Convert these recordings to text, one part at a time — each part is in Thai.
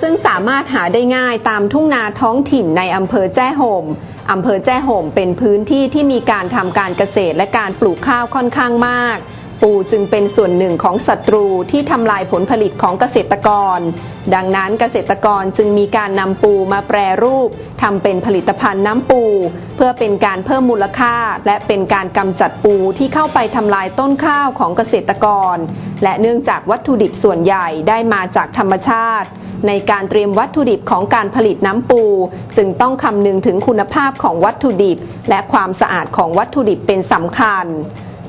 ซึ่งสามารถหาได้ง่ายตามทุ่งนาท้องถิ่นในอำเภอแจ้ห่มอำเภอแจ้ห่มเป็นพื้นที่ที่มีการทำการเกษตรและการปลูกข้าวค่อนข้างมาก ปูจึงเป็นส่วนหนึ่งของศัตรูที่ทำลายผลผลิตของเกษตรกร ดังนั้นเกษตรกรจึงมีการนำปูมาแปรรูปทำเป็นผลิตภัณฑ์น้ำปู เพื่อเป็นการเพิ่มมูลค่า และเป็นการกำจัดปูที่เข้าไปทำลายต้นข้าวของเกษตรกร และเนื่องจากวัตถุดิบส่วนใหญ่ได้มาจากธรรมชาติ ในการเตรียมวัตถุดิบของการผลิตน้ำปู จึงต้องคำนึงถึงคุณภาพของวัตถุดิบ และความสะอาดของวัตถุดิบเป็นสำคัญ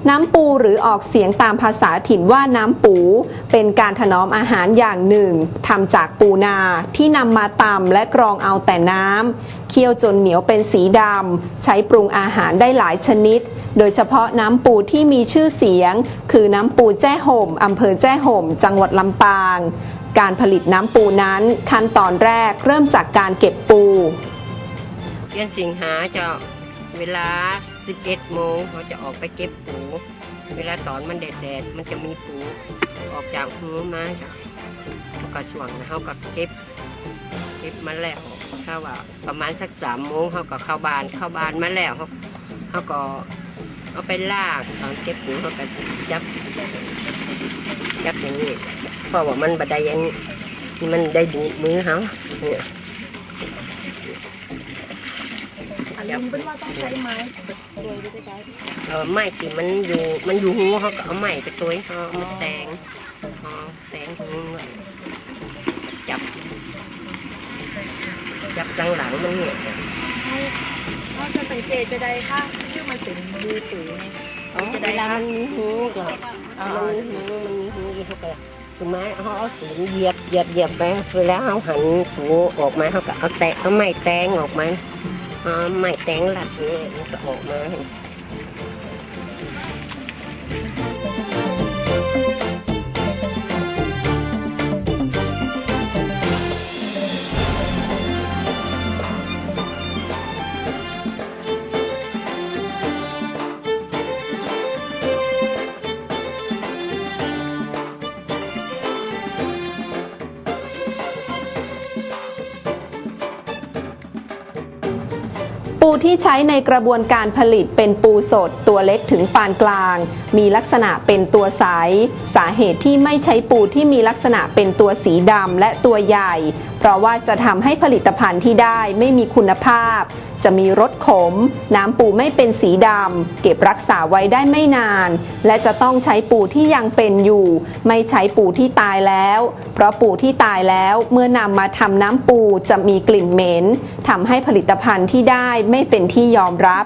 น้ำปูหรือออกเสียงตามภาษาถิ่นว่าน้ำปู เป็นการถนอมอาหารอย่างหนึ่งทำจากปูนาที่นำมาตำและกรองเอาแต่น้ำเคี่ยวจนเหนียวเป็นสีดำใช้ปรุงอาหารได้หลายชนิด โดยเฉพาะน้ำปูที่มีชื่อเสียง คือน้ำปูแจ้ห่มอำเภอแจ้ห่ม จังหวัดลำปาง การผลิตน้ำปูนั้น ขั้นตอนแรกเริ่มจากการเก็บปู เดือนสิงหาจะเวลา 11โมงเขาจะออกไปเก็บปู เวลาตอนมันแดดๆมันจะมีปูออกจากหูมาจ้ะเขาก็ส่วงนะเขาก็เก็บ เก็บมาแล้วถ้าว่าประมาณสักสามโมงเขาก็เข้าบ้านเข้าบ้านมาแล้วเขาเขาก็ เอาไปลางตอนเก็บปูเขาก็จับ จับอย่างนี้พราะว่ามันบัดได้อยังมันได้ดูมือเขาเนี่ยอันนี้เป็นว่าต้องใช้ไม้โดยไม่ได้เออไม้ที่มันอยู่มันอยู่หูเขาก็เอาไม้ไปตัวเขาเอามาแตงเอาแตงหูไว้จับ จับกลางหลังมันเนี่ยเขาจะสังเกตจะได้ค่ะ ชื่อมันเป็นมือถือไงเวลามันมีหูก็มันมีหูมันมีหูที่เขาก็สมัยเขาเอาสูงเหยียบเหยียบเหยียบไปเวลาเขาหันหูออกมาเขาก็เอาแตะเอาไม้แตงออกมาเอาไม้แตงหลัดนี่มันก็ออกมา ปูที่ใช้ในกระบวนการผลิตเป็นปูสดตัวเล็กถึงปานกลาง มีลักษณะเป็นตัวใส สาเหตุที่ไม่ใช้ปูที่มีลักษณะเป็นตัวสีดำและตัวใหญ่ เพราะว่าจะทำให้ผลิตภัณฑ์ที่ได้ไม่มีคุณภาพ จะมีรสขม น้ำปูไม่เป็นสีดำเก็บรักษาไว้ได้ไม่นาน และจะต้องใช้ปูที่ยังเป็นอยู่ ไม่ใช้ปูที่ตายแล้ว เพราะปูที่ตายแล้วเมื่อนำมาทำน้ำปูจะมีกลิ่นเหม็นทำให้ผลิตภัณฑ์ที่ได้ไม่เป็นที่ยอมรับ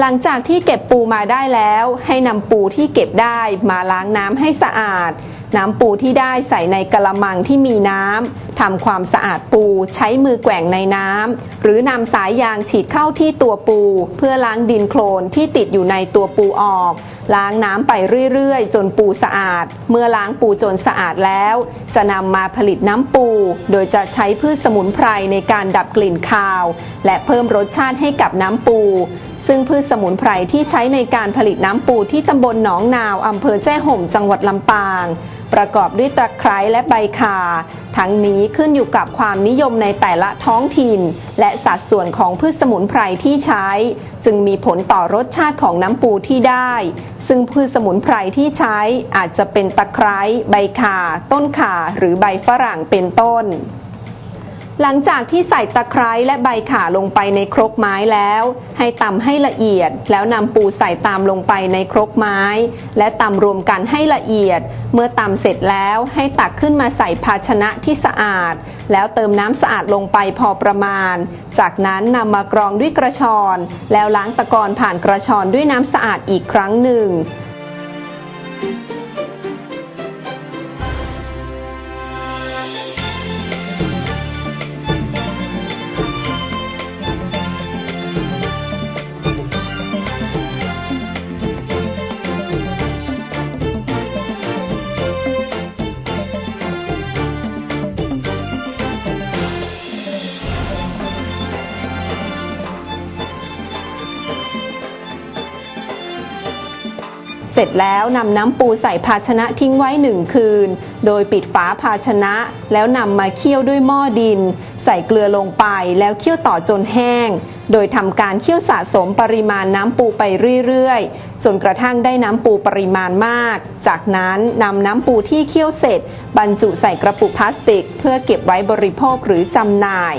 หลังจากที่เก็บปูมาได้แล้ว ให้นำปูที่เก็บได้มาล้างน้ำให้สะอาด น้ำปูที่ได้ใส่ในกระมังที่มีน้ำ ทำความสะอาดปูใช้มือแกว่งในน้ำหรือนำสายยางฉีดเข้าที่ตัวปู เพื่อล้างดินโคลนที่ติดอยู่ในตัวปูออก ล้างน้ำไปเรื่อยๆ จนปูสะอาด เมื่อล้างปูจนสะอาดแล้ว จะนำมาผลิตน้ำปู โดยจะใช้พืชสมุนไพรในการดับกลิ่นคาว และเพิ่มรสชาติให้กับน้ำปู ซึ่งพืชสมุนไพรที่ใช้ในการผลิตน้ำปูที่ตำบลหนองนาวอำเภอแจ้ห่มจังหวัดลำปาง ประกอบด้วยตะไคร้และใบข่า ทั้งนี้ขึ้นอยู่กับความนิยมในแต่ละท้องถิ่น และสัดส่วนของพืชสมุนไพรที่ใช้ จึงมีผลต่อรสชาติของน้ำปูที่ได้ ซึ่งพืชสมุนไพรที่ใช้อาจจะเป็นตะไคร้ใบข่า ต้นข่า หรือใบฝรั่งเป็นต้น หลังจากที่ใส่ตะไคร้และใบข่าลงไปในครกไม้แล้ว ให้ตำให้ละเอียด แล้วนำปูใส่ตามลงไปในครกไม้ และตำรวมกันให้ละเอียด เมื่อตำเสร็จแล้วให้ตักขึ้นมาใส่ภาชนะที่สะอาด แล้วเติมน้ำสะอาดลงไปพอประมาณ จากนั้นนำมากรองด้วยกระชอน แล้วล้างตะกอนผ่านกระชอนด้วยน้ำสะอาดอีกครั้งหนึ่งส ร็จแล้วนำน้ำปูใส่ภาชนะทิ้งไว้หนึ่งคืน โดยปิดฝาภาชนะ แล้วนำมาเคี่ยวด้วยหม้อดิน ใส่เกลือลงไปแล้วเคี่ยวต่อจนแห้ง โดยทำการเคี่ยวสะสมปริมาณน้ำปูไปเรื่อยๆ จนกระทั่งได้น้ำปูปริมาณมาก จากนั้นนำน้ำปูที่เคี่ยวเสร็จ บรรจุใส่กระปุกพลาสติก เพื่อเก็บไว้บริโภคหรือจำหน่าย